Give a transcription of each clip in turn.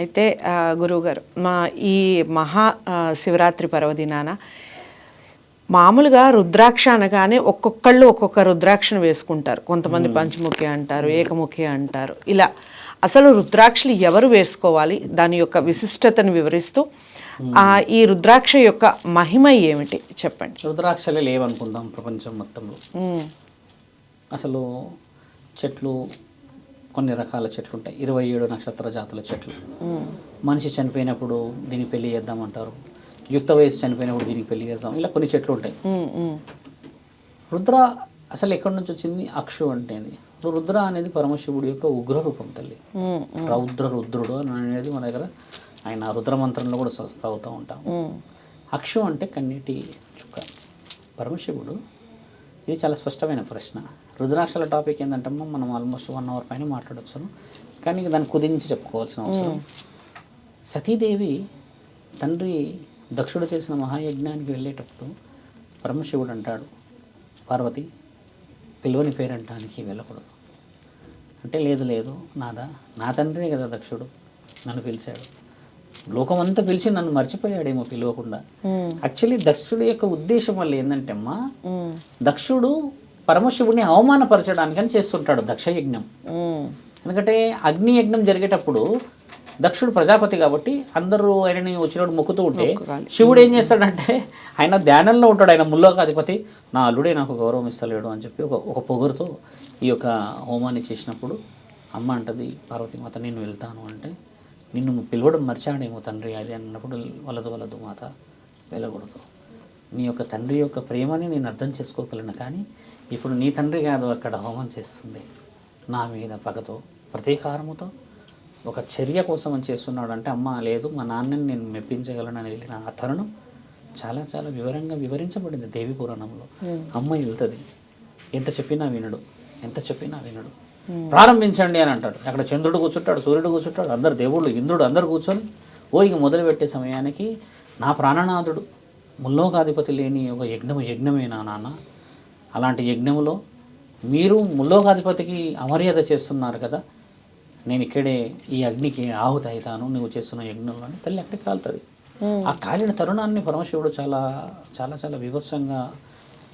అయితే గురువుగారు మా ఈ మహా శివరాత్రి పర్వదినాన మామూలుగా రుద్రాక్ష అనగానే ఒక్కొక్కళ్ళు ఒక్కొక్క రుద్రాక్షను వేసుకుంటారు. కొంతమంది పంచముఖి అంటారు ఏకముఖి అంటారు. ఇలా అసలు రుద్రాక్షలు ఎవరు వేసుకోవాలి? దాని యొక్క విశిష్టతను వివరిస్తూ ఆ ఈ రుద్రాక్ష యొక్క మహిమ ఏమిటి? చెప్పండి. రుద్రాక్షలే లేవనుకుందాం ప్రపంచం మొత్తంలో. అసలు చెట్లు కొన్ని రకాల చెట్లు ఉంటాయి. ఇరవై ఏడు నక్షత్ర జాతుల చెట్లు. మనిషి చనిపోయినప్పుడు దీనికి పెళ్ళి చేద్దామంటారు. యుక్త వయసు చనిపోయినప్పుడు దీనికి పెళ్ళి చేద్దాం. ఇలా కొన్ని చెట్లు ఉంటాయి. రుద్ర అసలు ఎక్కడి నుంచి వచ్చింది? అక్షు అంటే రుద్ర అనేది పరమశివుడి యొక్క ఉగ్ర రూపం తల్లి రౌద్ర రుద్రుడు అని అనేది మన దగ్గర ఆయన రుద్ర మంత్రంలో కూడా చదువుతూ ఉంటాం అక్షు అంటే కన్నీటి చుక్క. పరమశివుడు ఇది చాలా స్పష్టమైన ప్రశ్న. రుద్రాక్షల టాపిక్ ఏంటంటే మనం ఆల్మోస్ట్ వన్ అవర్ పైన మాట్లాడవచ్చు కానీ దాన్ని కుదించి చెప్పుకోవాల్సిన అవసరం. సతీదేవి తండ్రి దక్షుడు చేసిన మహాయజ్ఞానికి వెళ్ళేటప్పుడు పరమశివుడు అంటాడు పార్వతి పిలువని పేరంటానికి వెళ్ళకూడదు. అంటే లేదు లేదు నాదా నా తండ్రే కదా దక్షుడు నన్ను పిలిచాడు. లోకమంతా పిలిచి నన్ను మర్చిపోయాడేమో పిలవకుండా. యాక్చువల్లీ దక్షుడి యొక్క ఉద్దేశం వల్ల ఏంటంటే అమ్మా దక్షుడు పరమశివుడిని అవమానపరచడానికని చేస్తుంటాడు దక్షయజ్ఞం. ఉమ్, ఎందుకంటే అగ్ని యజ్ఞం జరిగేటప్పుడు దక్షుడు ప్రజాపతి కాబట్టి అందరూ ఆయనని వచ్చినప్పుడు మొక్కుతూ ఉంటే. శివుడు ఏం చేస్తాడంటే ఆయన ధ్యానంలో ఉంటాడు ఆయన ముల్లోకాధిపతి. నా అల్లుడే నాకు గౌరవం ఇస్తలేడు అని చెప్పి ఒక ఒక పొగురుతో ఈ యొక్క హోమాన్ని చేసినప్పుడు అమ్మ అంటది పార్వతీమాత నేను వెళ్తాను అంటే నిన్ను పిలవడం మర్చాడేమో తండ్రి అది అన్నప్పుడు వలదు వలదు మాత వెళ్ళకూడదు. నీ యొక్క తండ్రి యొక్క ప్రేమని నేను అర్థం చేసుకోగలను కానీ ఇప్పుడు నీ తండ్రి కాదు అక్కడ హోమం చేస్తుంది. నా మీద పగతో ప్రతీకారముతో ఒక చర్య కోసం అని చేస్తున్నాడు. అంటే అమ్మ లేదు మా నాన్నని నేను మెప్పించగలనని వెళ్ళిన ఆ తరుణం చాలా చాలా వివరంగా వివరించబడింది దేవి పురాణంలో. అమ్మ వెళ్తుంది. ఎంత చెప్పినా వినడు. ఎంత చెప్పినా వినడు. ప్రారంభించండి అని అంటాడు. అక్కడ చంద్రుడు కూర్చుంటాడు సూర్యుడు కూర్చుంటాడు అందరు దేవుళ్ళు ఇంద్రుడు అందరు కూర్చొని ఓ ఇక మొదలుపెట్టే సమయానికి నా ప్రాణనాథుడు ముల్లోకాధిపతి లేని ఒక యజ్ఞము యజ్ఞమేనా నాన్న? అలాంటి యజ్ఞములో మీరు ముల్లోకాధిపతికి అమర్యాద చేస్తున్నారు కదా నేను ఇక్కడే ఈ అగ్నికి ఆహుతి అవుతాను నువ్వు చేస్తున్న యజ్ఞంలో అని తల్లి అక్కడికి కాలుతుంది ఆ కాలిన తరుణాన్ని పరమశివుడు చాలా చాలా చాలా వివత్సంగా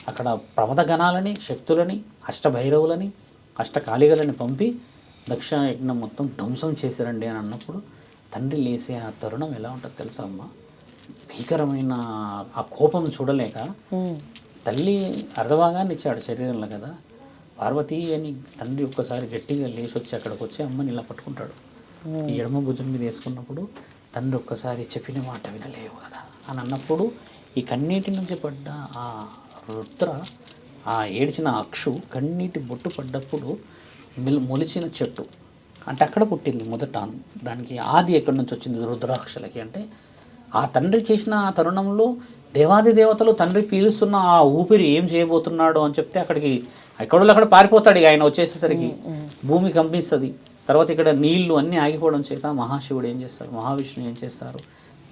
అక్కడ ప్రమద గణాలని శక్తులని అష్టభైరవులని అష్టకాళికలని పంపి దక్ష యజ్ఞం మొత్తం ధ్వంసం చేశారండి అని అన్నప్పుడు తండ్రి లేసే ఆ తరుణం ఎలా ఉంటుంది తెలుసా అమ్మ? భీకరమైన ఆ కోపం చూడలేక తల్లి అర్ధభాగాన్ని ఇచ్చాడు శరీరంలో కదా. పార్వతి అని తండ్రి ఒక్కసారి గట్టిగా లేచి వచ్చి అక్కడికి వచ్చి అమ్మని ఇలా పట్టుకుంటాడు. ఈ ఎడమ భుజం మీద వేసుకున్నప్పుడు తండ్రి ఒక్కసారి చెప్పిన మాట వినలేవు కదా అని అన్నప్పుడు ఈ కన్నీటి నుంచి పడ్డ ఆ రుద్ర ఆ ఏడ్చిన అక్షు కన్నీటి బొట్టు పడ్డప్పుడు మిల్ మొలిచిన చెట్టు. అంటే అక్కడ పుట్టింది మొదట. దానికి ఆది ఎక్కడి నుంచి వచ్చింది? రుద్రాక్షలకి. అంటే ఆ తండ్రి చేసిన ఆ తరుణంలో దేవాది దేవతలు తండ్రి పీలుస్తున్న ఆ ఊపిరి ఏం చేయబోతున్నాడు అని చెప్తే అక్కడికి ఎక్కడో అక్కడ పారిపోతాడు ఇక ఆయన వచ్చేసేసరికి. భూమి కంపిస్తుంది. తర్వాత ఇక్కడ నీళ్ళు అన్నీ ఆగిపోవడం చేత మహాశివుడు ఏం చేస్తారు? మహావిష్ణువు ఏం చేస్తారు?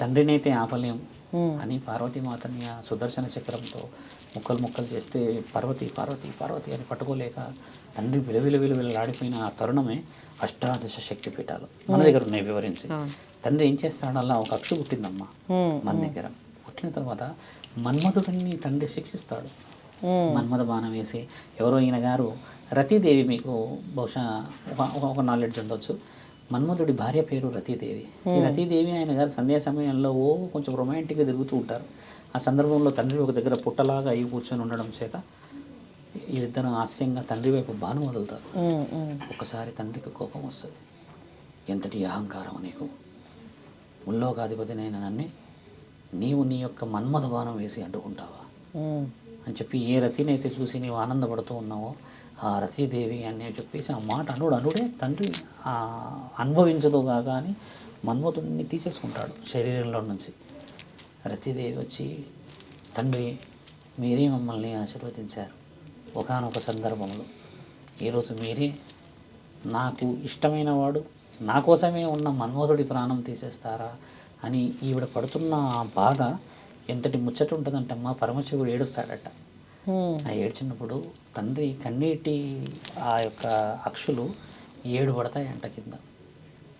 తండ్రినైతే ఆపలేం. అని పార్వతీమాతని ఆ సుదర్శన చక్రంతో ముక్కలు ముక్కలు చేస్తే పార్వతి పార్వతి పార్వతి అని పట్టుకోలేక తండ్రి విలవిల విలవిలాడిపోయిన ఆ తరుణమే అష్టాదశ శక్తి పీఠాలు. మన దగ్గర ఉన్నాయి వివరించి. తండ్రి ఏం చేస్తాడు అలా ఒక అక్షు పుట్టిందమ్మా మన దగ్గర. పుట్టిన తర్వాత మన్మధుడిని తండ్రి శిక్షిస్తాడు. మన్మథ బాణం వేసి ఎవరో ఈయన గారు రతీదేవి మీకు బహుశా ఒక- ఒక నాలెడ్జ్ ఉండొచ్చు. మన్మధుడి భార్య పేరు రతీదేవి. ఈ రతీదేవి ఆయన గారు సంధ్యా సమయంలో ఓ కొంచెం రొమాంటిక్గా తిరుగుతూ ఉంటారు. ఆ సందర్భంలో తండ్రి ఒక దగ్గర పుట్టలాగా అయ్యి కూర్చొని ఉండడం చేత వీళ్ళిద్దరూ హాస్యంగా తండ్రి వైపు బాణం వదులుతారు. ఒకసారి తండ్రికి కోపం వస్తుంది. ఎంతటి అహంకారం నీకు? ముల్లోకాధిపతినైన నన్నే నీవు నీ యొక్క మన్మథ బాణం వేసి అడ్డుకుంటావా? అని చెప్పి ఏ రతినైతే చూసి నీవు ఆనందపడుతూ ఉన్నావో ఆ రతీదేవి అని చెప్పేసి ఆ మాట అనుడు అనుడే తండ్రి ఆ అనుభవించదుగా కానీ మన్మధుడిని తీసేసుకుంటాడు శరీరంలో నుంచి. రతీదేవి వచ్చి తండ్రి మీరే మమ్మల్ని ఆశీర్వదించారు ఒకానొక సందర్భంలో. ఈరోజు మీరే నాకు ఇష్టమైన వాడు నా కోసమే ఉన్న మన్మధుడి ప్రాణం తీసేస్తారా? అని ఈవిడ పడుతున్న ఆ బాధ ఎంతటి ముచ్చట ఉంటుందంటమ్మా పరమశివుడు ఏడుస్తాడట. ఆ ఏడ్చినప్పుడు తండ్రి కన్నీటి ఆ యొక్క అక్షులు ఏడు పడతాయంట కింద.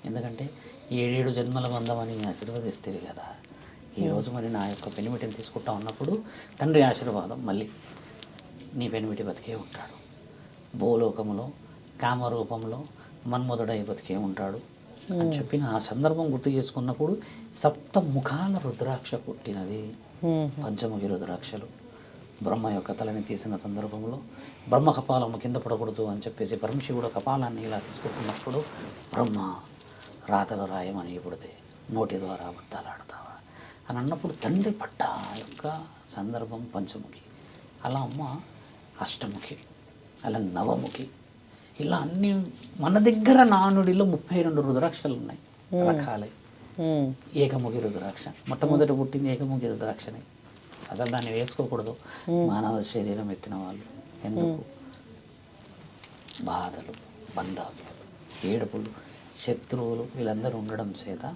ఎందుకంటే ఏడేడు జన్మల బంధమని ఆశీర్వదిస్తేవి కదా. ఈరోజు మరి నా యొక్క పెనిమిటిని తీసుకుంటా ఉన్నప్పుడు తండ్రి ఆశీర్వాదం మళ్ళీ నీ పెనిమిటి బతికే ఉంటాడు. భూలోకములో కామరూపంలో మన్మధుడై బతికే ఉంటాడు అని చెప్పిన ఆ సందర్భం గుర్తు చేసుకున్నప్పుడు సప్త ముఖాల రుద్రాక్ష పుట్టినది. ఉమ్, పంచముఖి రుద్రాక్షలు. బ్రహ్మ యొక్క తలని తీసిన సందర్భంలో బ్రహ్మ కపాలము కింద పడకూడదు అని చెప్పేసి పరమశివుడు కపాలాన్ని ఇలా తీసుకుంటున్నప్పుడు బ్రహ్మ రాతలు రాయమని పుడితే నోటి ద్వారా అబద్ధాలు ఆడతావా అని అన్నప్పుడు తండ్రి పట్ట యొక్క సందర్భం పంచముఖి అలా అమ్మ అష్టముఖి అలా నవముఖి ఇలా అన్ని మన దగ్గర నానుడిలో ముప్పై రెండు రుద్రాక్షలు ఉన్నాయి రకాలే. ఏకముఖి రుద్రాక్ష మొట్టమొదట పుట్టింది ఏకముఖి రుద్రాక్షనే. అసలు దాన్ని వేసుకోకూడదు. మానవ శరీరం ఎత్తిన వాళ్ళు. ఎందుకు? బాధలు బంధాలు ఏడుపులు శత్రువులు వీళ్ళందరూ ఉండడం చేత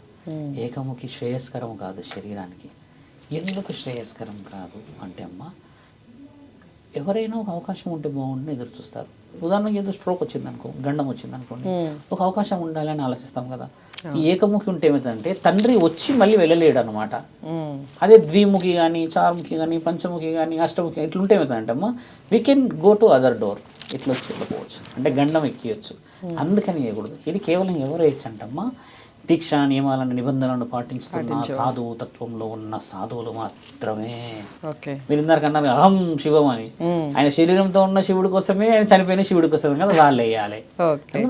ఏకముఖి శ్రేయస్కరం కాదు శరీరానికి. ఎందుకు శ్రేయస్కరం కాదు? అంటే అమ్మ ఎవరైనా ఒక అవకాశం ఉంటే బాగుంటుంది ఎదురు చూస్తారు. ఉదాహరణకి ఏదో స్ట్రోక్ వచ్చింది అనుకో గండం వచ్చింది అనుకోండి ఒక అవకాశం ఉండాలని ఆలోచిస్తాం కదా. ఈ ఏకముఖి ఉంటే ఏమిటంటే తండ్రి వచ్చి మళ్ళీ వెళ్ళలేడు అనమాట అదే ద్విముఖి కానీ చార్ముఖి కానీ పంచముఖి కానీ అష్టముఖి ఇట్లుంటే ఏమిటంటే అమ్మా we can go to other door ఇట్లా వచ్చి వెళ్ళిపోవచ్చు. అంటే గండం ఎక్కియచ్చు. అందుకని వేయకూడదు ఇది కేవలం ఎవరు వేయచ్చు అంటమ్మా దీక్ష నియమాలను నిబంధనలను పాటిస్తున్న సాధువు తత్వంలో ఉన్న సాధువులు మాత్రమే. మీరు అన్నారు అహం శివం అని. ఆయన శరీరంతో ఉన్న శివుడి కోసమే ఆయన చనిపోయిన శివుడి కోసమే కదా వాళ్ళు వేయాలి.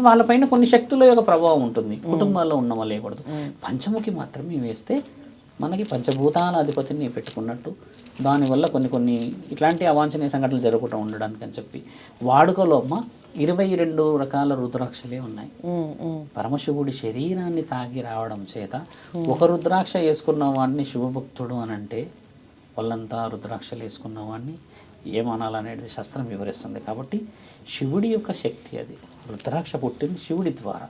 వాళ్ళపైన కొన్ని శక్తుల యొక్క ప్రభావం ఉంటుంది. కుటుంబాల్లో ఉన్న వాళ్ళు వేయకూడదు. పంచముఖి మాత్రమే వేస్తే మనకి పంచభూతాల అధిపతిని పెట్టుకున్నట్టు దానివల్ల కొన్ని కొన్ని ఇట్లాంటి అవాంఛనీయ సంఘటనలు జరుగుతూ ఉండడానికి అని చెప్పి. వాడుకలో అమ్మ ఇరవై రెండు రకాల రుద్రాక్షలే ఉన్నాయి. పరమశివుడి శరీరాన్ని తాగి రావడం చేత ఒక రుద్రాక్ష వేసుకున్న వాడిని శివభక్తుడు అని అంటే వాళ్ళంతా రుద్రాక్షలు వేసుకున్న వాడిని ఏమనాలనేది శాస్త్రం వివరిస్తుంది. కాబట్టి శివుడి యొక్క శక్తి అది. రుద్రాక్ష పుట్టింది శివుడి ద్వారా.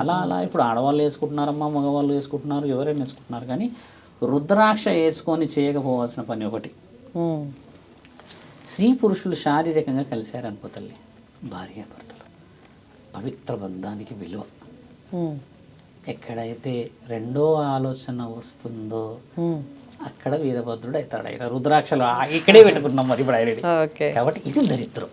అలా అలా ఇప్పుడు ఆడవాళ్ళు వేసుకుంటున్నారమ్మా మగవాళ్ళు వేసుకుంటున్నారు ఎవరైనా వేసుకుంటున్నారు. కానీ రుద్రాక్ష వేసుకొని చేయకపోవాల్సిన పని ఒకటి. స్త్రీ పురుషులు శారీరకంగా కలిశారనుకో తల్లి భార్యాభర్తలు పవిత్ర బంధానికి విలువ. ఎక్కడైతే రెండో ఆలోచన వస్తుందో అక్కడ వీరభద్రుడు అవుతాడు. ఆయన రుద్రాక్షలు ఇక్కడే పెట్టుకున్నాం మరి ఇప్పుడు ఆయన కాబట్టి ఇది దరిద్రం.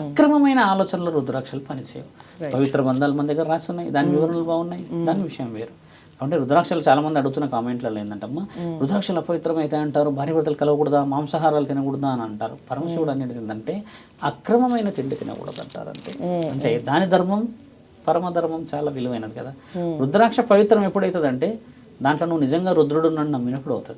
అక్రమమైన ఆలోచనలు రుద్రాక్షలు పనిచేయవు. పవిత్ర బంధాలు మన దగ్గర రాసి ఉన్నాయి దాని వివరణలు బాగున్నాయి. దాని విషయం వేరు. అంటే రుద్రాక్షలు చాలా మంది అడుగుతున్న కామెంట్లలో ఏంటంటమ్మా? రుద్రాక్షలు అపవిత్రమైతే అంటారు భార్య భర్తలు కలవకూడదా మాంసాహారాలు తినకూడదా అని అంటారు. పరమశివుడు అనేది ఏంటంటే అక్రమమైన తిండి తినకూడదు అంటారు అంతే అంటే దాని ధర్మం పరమధర్మం చాలా విలువైనది కదా. రుద్రాక్ష పవిత్రం ఎప్పుడైతుందంటే దాంట్లో నువ్వు నిజంగా రుద్రుడు నన్ను నమ్మినప్పుడు అవుతుంది.